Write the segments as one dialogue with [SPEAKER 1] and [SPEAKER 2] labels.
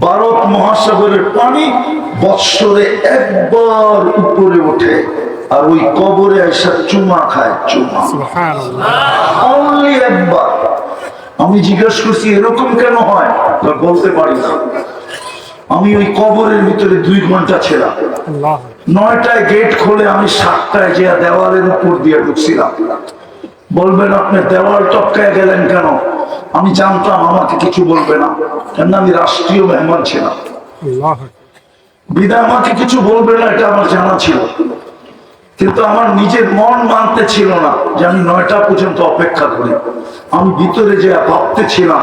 [SPEAKER 1] ভারত মহাসাগরের পানি বৎসরে একবার উপরে ওঠে আর ওই কবরে এসে চুমা খায় চুমা। অনলি একবার। আমি জিজ্ঞেস করছি এরকম কেন হয়? বলতে পারি না। আমি ওই কবরের ভিতরে দুই ঘণ্টা ছিলাম। নয়টায় গেট খোলে আমি সাতটায় যে দেওয়ালের উপর দিয়ে ঢুকছিলাম। বলবেন আপনি দেওয়াল টপকায় গেলেন কেন? আমি জানতাম আমাকে কিছু বলবে না কেন আমি রাষ্ট্রীয় মেহমান ছিলাম। বিদায় আমাকে কিছু বলবে না এটা আমার জানা ছিল। কিন্তু আমার নিজের মন মানতে ছিল না যে আমি নয়টা পর্যন্ত অপেক্ষা করি। আমি ভিতরে যে ভাবতেছিলাম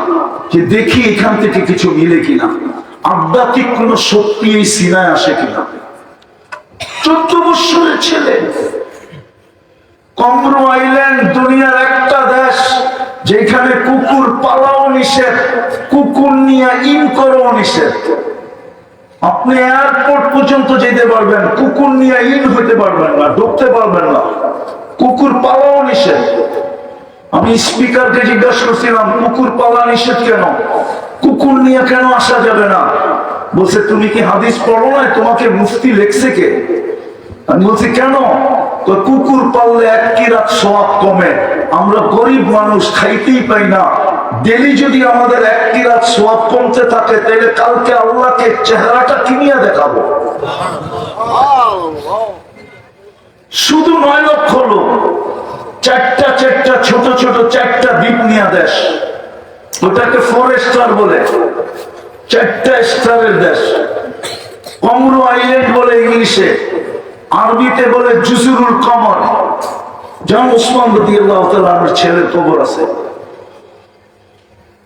[SPEAKER 1] যে দেখি এখান থেকে কিছু মিলে কিনা। আধ্যাত্মিক কোন শক্তি এই সিনায় আসে কিনা? চোদ্দ বৎসরের ছেলে। কমরো আইল্যান্ড দুনিয়ার দেশ যেখানে কুকুর পালাও নিষেধ, কুকুর নিয়ে ইন করো নিষেধ। আপনি এয়ারপোর্ট পর্যন্ত যেতে পারবেন, কুকুর নিয়ে ইন হইতে পারবেন না, ঢুকতে পারবেন না। কুকুর পালাও নিষেধ। আমি স্পিকারকে জিজ্ঞাসা করছিলাম, কুকুর পালা নিষেধ কেন? কুকুর নিয়ে কেন আসা যাবে না? বলছে, তুমি কি হাদিস পড়ো না তোমাকে মুফতি লেখছে কে? আমি বলছি, কেন? তো কুকুর পাললে এক কিরাত সব কমে। আমরা গরিব মানুষ, খাইতেই পাই না। ডেলি যদি আমাদের এক কিরাত সব কমতে থাকে, তাহলে কালকে আল্লাহকে চেহারাটা কিনিয়া দেখাবো। শুধু নয় লক্ষ লোক। চারটা চারটা, ছোট ছোট, চারটা দ্বীপ নিয়ে দেশ। ওটাকে ফোর স্টার বলে। চারটা স্টারের দেশ। কমরো আইল্যান্ড বলে ইংলিশে। আরবিতে বলে জুসুরুল কমর। যেমন উসমান রদি আল্লাহ ছেলের কবর আছে।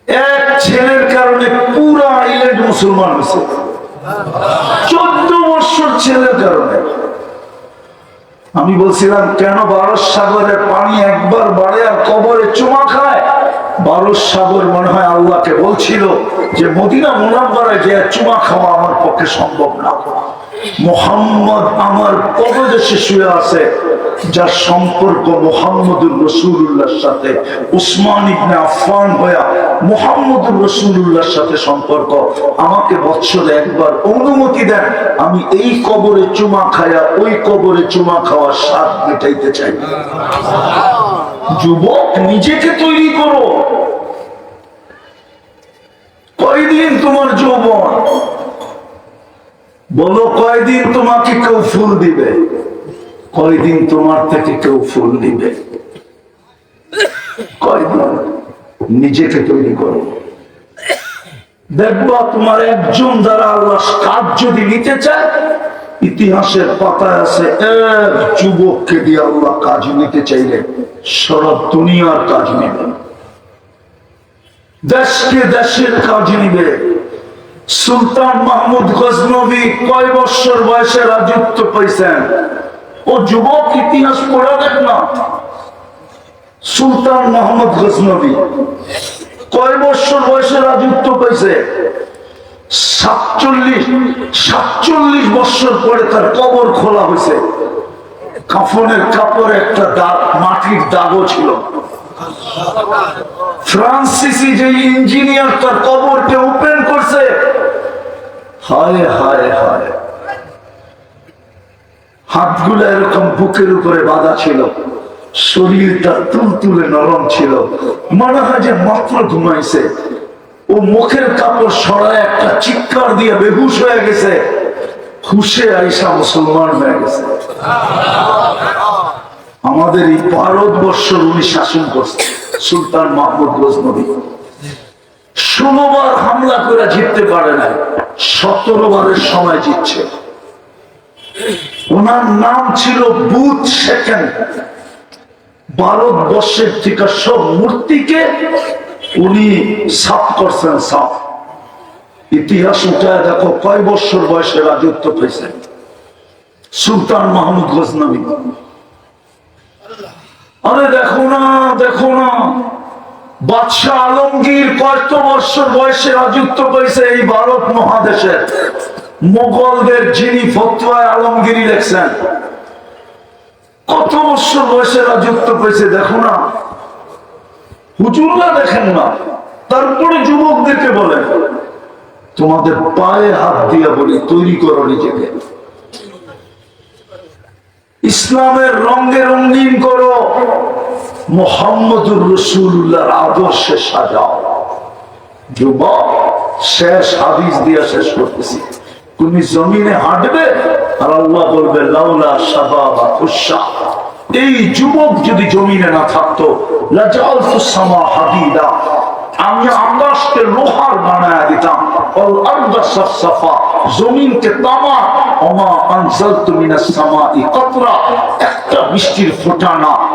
[SPEAKER 1] এক ছেলের কারণে পুরা আইল্যান্ড মুসলমান হয়েছে। চোদ্দ বছর ছেলের কারণে। আমি বলছিলাম, কেন বারস সাগরের পানি একবার বাড়ে আর কবরে চুমা খায়? বারস সাগর মনে হয় আল্লাহকে বলছিল যে মদিনা মুনাব্বারে যে চুমা খাওয়া আমার পক্ষে সম্ভব না। মোহাম্মদ আমার পদদেশে শুয়ে আছে, যার সম্পর্ক মোহাম্মদুর রসুল্লাহর সাথে, উসমান ইবনে আফফান হইয়া মোহাম্মদুর রসুল্লাহর সাথে সম্পর্ক। আমাকে বৎসরে একবার অনুমতি দেন, আমি এই কবরে চুমা খায়া ওই কবরে চুমা খাওয়ার স্বাদ মেটাইতে চাই। যুবক, নিজেকে তৈরি করো। কয়দিন তোমার যৌবন? বলো, কয়দিন তোমাকে কেউ ফুল দিবে? কয়দিন তোমার থেকে কেউ ফুল দিবে? কয়দিন? নিজেকে তৈরি করো। দেখবা তোমার একজন দ্বারা আল্লাহ কাজ যদি নিতে চায়, ইতিহাসের পাতায় আছে, এক যুবককে দিয়ে আল্লাহ কাজ নিতে চাইলে সারা দুনিয়ার কাজ নেবে। দেশকে দেশের কাজ নিবে। সুলতান মাহমুদ গজনবী কয় বছর বয়সে রাজত্ব পাইছেন ও যুবক ইতিহাস পড়া দেখ না। সুলতান মাহমুদ গজনবী কয় বছর বয়সে রাজত্ব পাইছে সাতচল্লিশ সাতচল্লিশ বছর পরে তার কবর খোলা হয়েছে। কাফনের কাপড়ে একটা দাগ, মাটির দাগও ছিল। ফ্রান্সিসি যে ইঞ্জিনিয়ার তার কবরকে ওপেন করছে। হায় হায় হায়। হাতগুলো এরকম বুকের উপরে বাঁধা ছিল। শরীরটা তুলতুলে নরম ছিল। মনে হয় যে মাত্র ঘুমাইছে। ও মুখের কাপড় সরায় একটা চিৎকার দিয়ে বেহুশ হয়ে গেছে। হুশে আইসা মুসলমান হয়ে গেছে। আমাদের এই ভারতবর্ষ উনি শাসন করছে সুলতান মাহমুদ গজনবী। ষোলোবার হামলা করে জিততে পারে না সতেরো বারের সময় জিতছে। ওনার নাম ছিল বুথ সেকেন্ড ভারতবর্ষের থেকে সব মূর্তিকে উনি সাফ করছেন, সাফ। ইতিহাস উঠায় দেখো, কয় বছর বয়সে রাজত্ব পেয়েছেন সুলতান মাহমুদ গজনবী। আরে দেখো না দেখো না। বাদশাহ আলমগীর কত বছর বয়সে রাজত্ব পেয়েছে এই ভারত মহাদেশের। মোগলদের যিনি ফতুয়ায় আলমগিরি লেখছেন। কত বছর বয়সে রাজত্ব পেয়েছে দেখো না। হুজুররা দেখেন না, তারপরে যুবকদেরকে বলেন তোমাদের পায়ে হাত দিয়া বলি, তৈরি করো নিজেকে। ইসলামের রঙে রঙিন করো মোহাম্মদুর রসুল্লাহর আদর্শে সাজাও। যুবক, শেষ হাদিস দিয়া শেষ করতেছি। তুমি জমিনে হাঁটবে আর আল্লাহ বলবে, লাউলা সাবাবা খুশা এই যুবক যদি জমিনে না থাকতো আমি আকাশকে লোহার বানায় দিতাম। তামা। আনজালতু মিনাস সামাই কতরা। একটা বৃষ্টির ফোঁটা না ওমা আম্বাতু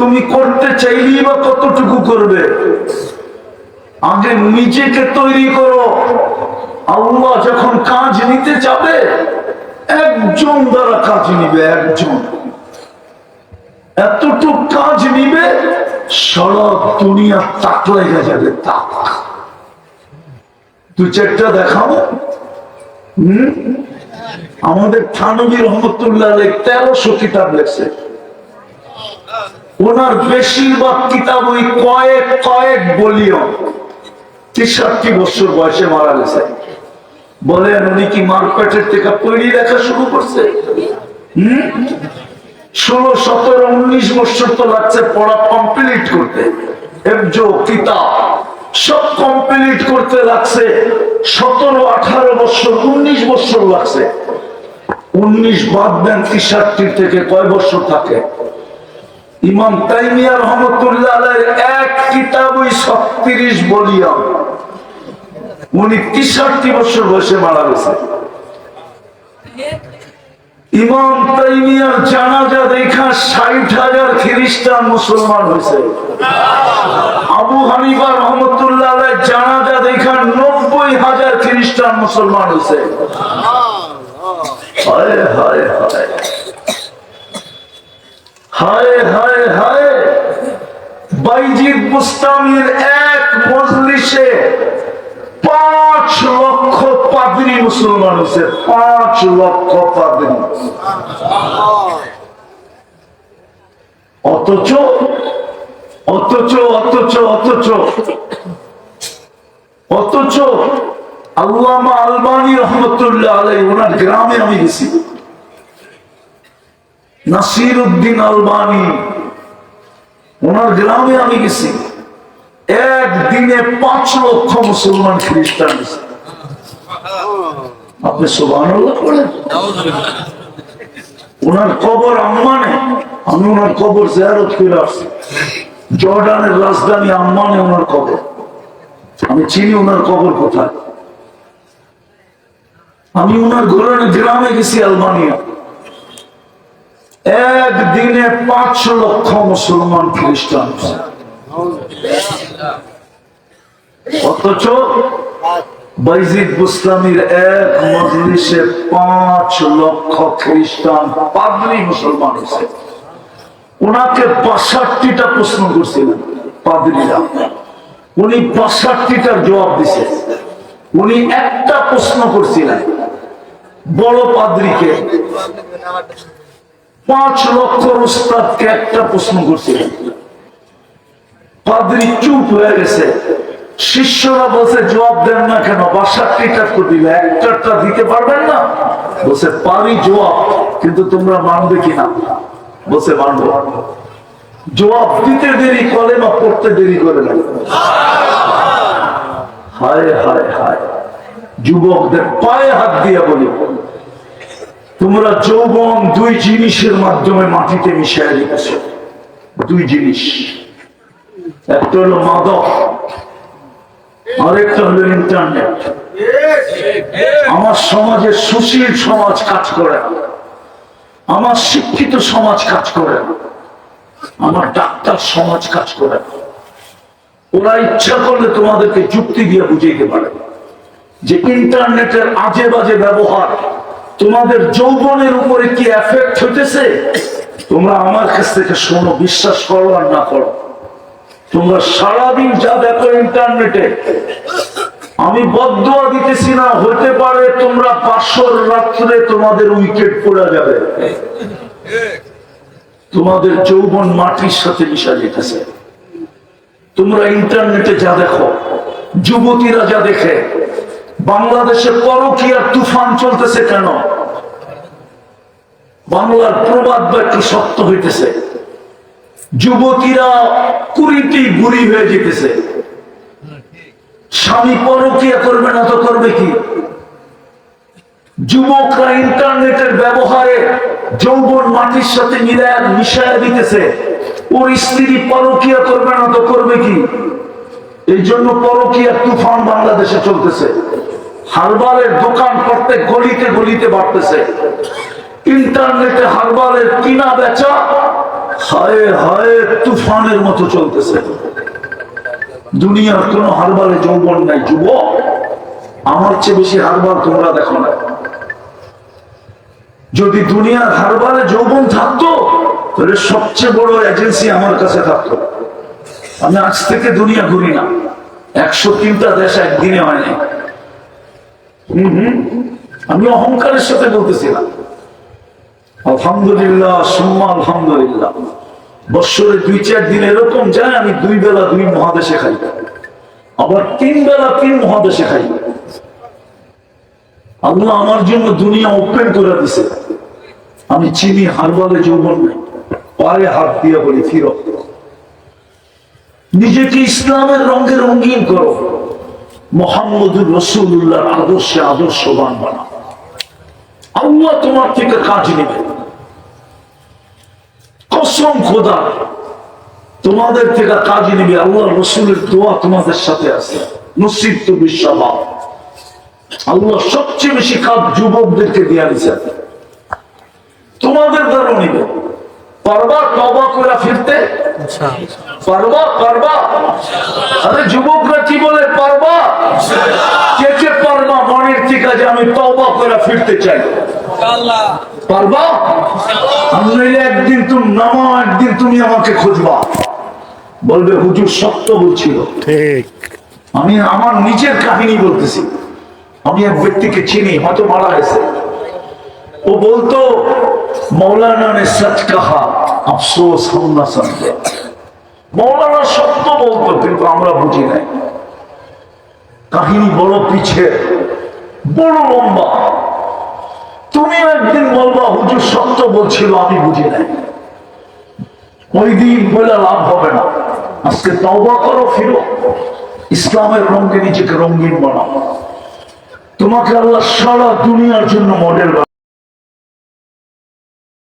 [SPEAKER 1] তুমি করতে চাইলেই বা কতটুকু করবে? আগে নিজেকে তৈরি করো। আল্লাহ যখন কাজ নিতে যাবে, একজন দ্বারা কাজ নিবে, একজন। এতটুক কাজ নিবে, সারা দুনিয়া তাক লেগে যাবে, তাক। দু চারটা দেখাবো। আমাদের থানবী রহমতুল্লাহ তেরোশো কিতাব লেখছে। ওনার বেশিরভাগ কিতাব ওই কয়েক কয়েক বলিও। তেষট্টি বছর বয়সে মারা গেছে। বলেন, উনি কি মারপেটের থেকে তৈরি দেখা শুরু করছে? ষোলো, সতেরো, উনিশ বছর তো লাগছে পড়া কমপ্লিট করতে। কিতাব। সব কমপ্লিট করতে লাগছে, সতেরো, আঠারো বছর, উনিশ বছর লাগছে। উনিশ বাদ দেন থেকে কয় বছর থাকে? ইমাম তাইমিয়া রহমতুল্লাহ এক কিতাব ওই ছত্রিশ বলিয়া উনি তিসাটটি বছর বয়সে মারা গেছে। ষাট হাজার মুসলমান হয়েছে। আবু জানাজা নব্বই হাজার খ্রিস্টান মুসলমান হায় হায় হায়। বাইজিদ মুস্তামির এক মজলিসে পাঁচ লক্ষ পাদ্রী মুসলমান হচ্ছে পাঁচ লক্ষ পাদ্রী। অথচ অথচ অথচ অথচ অথচ আল্লামা আলবানী রহমতুল্লাহ আলাই ওনার গ্রামে আমি গেছি। নাসির উদ্দিন আলবানী। ওনার গ্রামে আমি গেছি। একদিনে পাঁচ লক্ষ মুসলমান খ্রিস্টান আপনি সোবান ওনার কবর আম্মানে। আমি ওনার কবর জেয়ারত করে আসছি। জর্ডানের রাজধানী আম্মানে ওনার কবর। আমি চিনি ওনার কবর কোথায়। আমি ওনার ঘরের গ্রামে গেছি আলবানিয়া। একদিনে পাঁচ লক্ষ মুসলমান খ্রিস্টান অথচ বাইজিদ বুস্তামির এক মজলিসে পাঁচ লক্ষ খ্রিস্টান পাগলি মুসলমান হয়েছে। ওনাকে বাষট্টিটা প্রশ্ন করছিলেন পাদ্রীরা উনি বাষট্টিটার জবাব দিছে। উনি একটা প্রশ্ন করছিলেন, বড় পাদ্রীকে পাঁচ লক্ষ উস্তাদকে একটা প্রশ্ন করছিলেন। পাদ্রী চুপ হয়ে গেছে। শিষ্যরা বলছে, জবাব দেন না কেন? বাষট্টিটা একটাটা দিতে পারবেন না? বলছে, পারি জবাব, কিন্তু তোমরা মানবে কিনা? বলছে, মানবো। জবাব দিতে দেরি, কলেমা পড়তে দেরি করে না। হায় হায় হায়। যুবকদের পায়ে হাত দিয়ে বলি তোমরা যৌবন দুই জিনিসের মাধ্যমে মাটিতে মিশিয়ে দিতেছ দুই জিনিস। একটা হলো মাদক, আরেকটা হলো ইন্টারনেট। আমার সমাজে সুশীল সমাজ কাজ করে আমার শিক্ষিত সমাজ কাজ করে আমার ডাক্তার সমাজ কাজ করে ওরা ইচ্ছা করলে তোমাদেরকে যুক্তি দিয়ে বুঝাইতে পারে যে ইন্টারনেটের আজে বাজে ব্যবহার তোমাদের যৌবনের উপরে কি এফেক্ট হইতেছে? তোমরা আমার কাছ থেকে শোনো, বিশ্বাস করো আর না করো। তোমরা সারাদিন যা দেখো ইন্টারনেটে, আমি বদুয়া দিতেছি না হতে পারে তোমরা পাঁচশোর রাত্রে তোমাদের উইকেট পড়ে যাবে। তোমাদের যৌবন মাটির সাথে মিশা যেতেছে। তোমরা ইন্টারনেটে যা দেখো, যুবতীরা যা দেখে, বাংলাদেশে পরকিয়ার তুফান চলতেছে কেন? বাংলার প্রবাদ বাক্য সত্য হইতেছে। যুবতীরা কুড়িতেই বুড়ি হয়ে যেতেছে। স্বামী পরকিয়া করবে না তো করবে কি? যুবকরা ইন্টারনেটের ব্যবহারে যৌবন মাটির সাথে মিলায় মিশায় দিতেছে। ওর স্ত্রী পরকিয়া করবে না তো করবে কি? এই জন্য পরকিয়া তুফান বাংলাদেশে চলতেছে। হারবারের দোকান প্রত্যেক গলিতে গলিতে বাড়তেছে। ইন্টারনেটে হারবালের কিনা বেচা হায় হায় তুফানের মতো চলতেছে। দুনিয়ার কোন হারবালে যৌবন নাই, যুবক। আমার চেয়ে বেশি হারবার তোমরা দেখো না। যদি দুনিয়ার হারবালে যৌবন থাকতো, তাহলে সবচেয়ে বড় এজেন্সি আমার কাছে থাকতো। আমি আজ থেকে দুনিয়া ঘুরি না। একশো তিনটা দেশ একদিনে হয় হম হম। আমি অহংকারের সাথে বলতেছি না আলহামদুলিল্লাহ আলহামদুলিল্লাহ। বৎসরে দুই চার দিন এরকম যায়, আমি দুই বেলা দুই মহাদেশে খাই। আবার তিন বেলা তিন মহাদেশে খাই। আল্লাহ আমার জন্য দুনিয়া ওপেন করে দিছে। আমি চিনি হারবালে যৌবন নাই, পায়ে হাত দিয়ে বলি, ফিরো। নিজেকে ইসলামের রঙে রঙিন করো। মোহাম্মদুর রসুল্লাহর আদর্শে আদর্শবান বানা আল্লাহ তোমার থেকে কাজ নেবে। কসম খোদা তোমাদের থেকে কাজ নেবে। আল্লাহ রসুলের দোয়া তোমাদের সাথে আছে। নসিব তো বিশ্বাস আল্লাহ সবচেয়ে বেশি কাজ যুবকদেরকে দিয়া দিয়েছেন। তোমাদের দ্বারা নিবে। পারবা তবা করে ফিরতে? পারবা পারবা? আরে যুবকরা কি বলে? পারবা? কে কাজে আমি তবা করে ফিরতে চাই। পারবা? আমি একদিন তুমি নামা একদিন তুমি আমাকে খুঁজবা। বলবে হুজুর সত্য বলছিল। আমি আমার নিজের কাহিনী বলতেছি। আমি এক ব্যক্তিকে চিনি হয়তো মারা গেছে। ও বলতো মৌলানা সত্য বলতো কিন্তু আমরা বুঝি নাই। কাহিনী বড় পিছিয়ে বড় লম্বা। তুমি একদিন বলবা, হুজুর, সত্য বলছিল, আমি বুঝি নাই। ওই দিন বলে লাভ হবে না। আজকে তবা করো, ফিরো। ইসলামের রঙকে নিজেকে রঙিন বানাও। তোমাকে আল্লাহ সারা দুনিয়ার জন্য মডেল